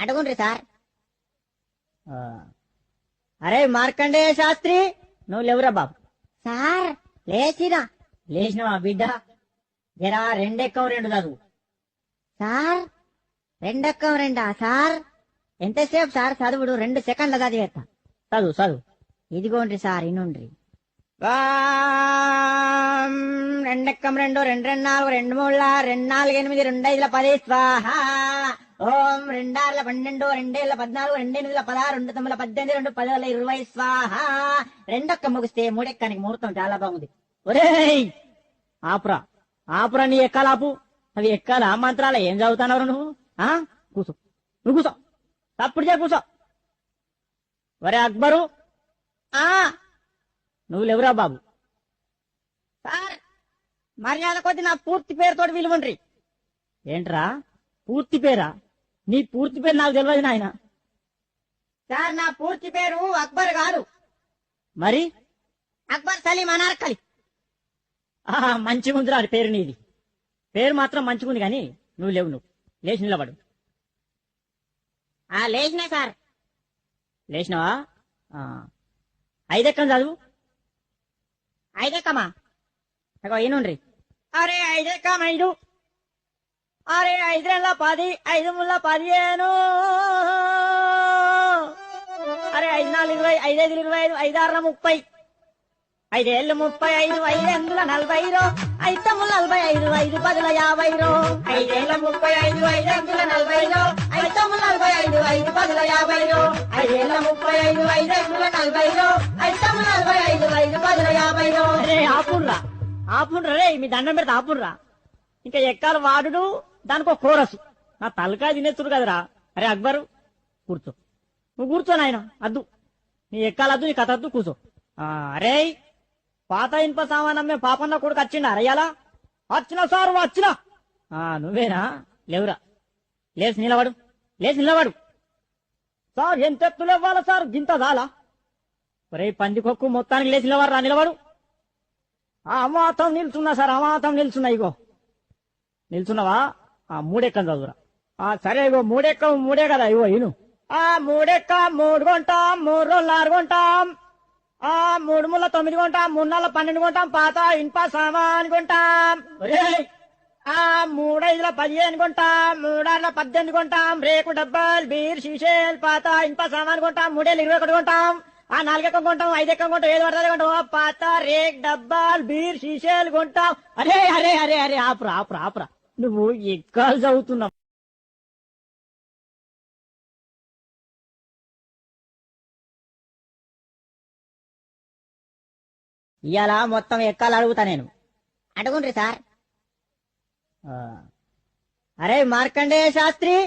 అడుగుండ్రి sir. అరే మార్కండేయ శాస్త్రి నువ్వు లేవురా బాబు. సార్ లేచిరా లేచినవా బిడ్డ? జరా రెండెక్కం రెండు చదువు సార్ రెండక్కం రెండా సార్? ఎంతసేపు సార్ చదువుడు? రెండు సెకండ్ల చదివేస్తా. చదువు చదువు. ఇదిగోండ్రి సార్ ఇనుండ్రి. రెండెక్కం రెండు రెండు రెండు నాలుగు రెండు మూడు రెండు నాలుగు ఎనిమిది రెండు ఐదుల పది. స్వాహ. ఓం రెండార్ల పన్నెండు రెండేళ్ళ పద్నాలుగు రెండెనిమిదిల పదహారు రెండు తొమ్మిది పద్దెనిమిది రెండు పదివేల ఇరవై స్వాహ. రెండొక్క ముగిస్తే మూడెక్కానికి ముహూర్తం చాలా బాగుంది. ఒరేయ్! ఆపురా. ఆపురా నీ ఎక్కాలాపు. అవి ఎక్కాల మంత్రాల ఏం చదువుతున్నావు నువ్వు? ఆ? కూసో. నువ్వు కూసో. తప్పుడు చే కూసో. ఒరే అక్బరు. ఆ! నువ్వు లేవురా బాబు. సార్ మర్యాద కొద్ది నా పూర్తి పేరుతో విలువండ్రి. ఏంట్రా? పూర్తి పేరా? నీ పూర్తి పేరు నాకు తెలియదు నాయన. సార్ నా పూర్తి పేరు అక్బర్ కాదు మరి? అక్బర్ సలీం అనార్కలి. అది పేరు నీది. పేరు మాత్రం మంచిగా ఉంది కానీ నువ్వు లేవు నువ్వు. లేచి నిలబడు. ఆ లేచినా సార్. లేచినావా? ఆ. ఐదెక్కం చదువు? ఐదక్కమా? అగో ఈనుండ్రి అరే ఐదెక్కం ఐదు అరే ఐదు రెండ్ల పది ఐదు ముళ్ళ పదిహేను. అరే ఐదు నాలుగు ఇరవై ఐదు ఐదు ఇరవై ఐదు ఐదు ఆరుల ముప్పై. ఐదేళ్ళు ముప్పై ఐదు ఐదెందుల నలభై రో. ఐదు తమ్ముల నలభై ఐదు ఐదు పదుల యాభై రో. ఐదేళ్ళ ముప్పై ఐదు ఐదెందుల నలభై రో. ఐదు నలభై ఐదు ఐదు పదుల యాభై రో. ఐదేళ్ళ ముప్పై ఐదు ఐదెందుల నలభై రో. ఐదు తమ్ముల నలభై ఐదు ఐదు పదుల యాభై రో. అరే ఆపుర్రా ఆపుర్రా రే మీ దండం పెడితే ఆపుర్రా. ఇంకా ఎక్కాల వాడుడు. దానికి ఒక కోరసు. నా తలకాయ తినేస్తుడు కదరా. అరే అక్బరు కూర్చో. నువ్వు కూర్చో నాయన అద్దు. నీ ఎక్కాలద్దు నీ కథ అద్దు కూర్చో. అరే పాత ఇనుప సామానమ్మే పాపన్న కొడుకు వచ్చిండా? అరయ్యాలా వచ్చిన సారు వచ్చిన. ఆ నువ్వేనా? లేవురా. లేచి నిలబడు. లేచి నిలబడు. సార్ ఎంత ఎత్తులు ఇవ్వాలా సార్? గింత దాలా. ఒరే పందికొక్కు మొత్తానికి లేచి నిలబడరా నిలబడు. ఆ అమాతం నిల్చున్నా సార్ అమాతం నిల్చున్నా ఇగో. నిల్చున్నావా? ఆ మూడెక్కం చదువురా. ఆ సరే ఇగో మూడెక్క మూడే కదా ఇగో ఇను. ఆ మూడెక్క మూడు కొంటాం మూడు రోజులు ఆరు కొంటాం. ఆ మూడు ముళ్ళ తొమ్మిది కొంటాం మూడు నెలల పన్నెండు కొంటాం పాత ఇనుప సామాన్ కొంటాం! ఆ మూడైదుల పదిహేను కొంటాం మూడార్ల పద్దెనిమిది కొంటాం రేకు డబ్బాలు బీర్ షీషేల్ పాత ఇనుప సామాన్ కొంటాం మూడేళ్ళు ఇరవై ఒకటి కొంటాం. ఆ నాలుగెక్కం కొంటాం ఐదెక్కం కొంటాం ఏది పడుతుంది కొంటాం పాత రేక్ డబ్బాలు బీర్ షీషేలు కొంటాం. అరే అరే అరే అరే ఆపురా ఆపురా ఆపురా. నువ్వు ఎక్కాలు చదువుతున్నావు ఇవాళ మొత్తం ఎక్కాలు అడుగుతా నేను. అడుగుండ్రి సార్. అరే మార్కండేయ శాస్త్రి!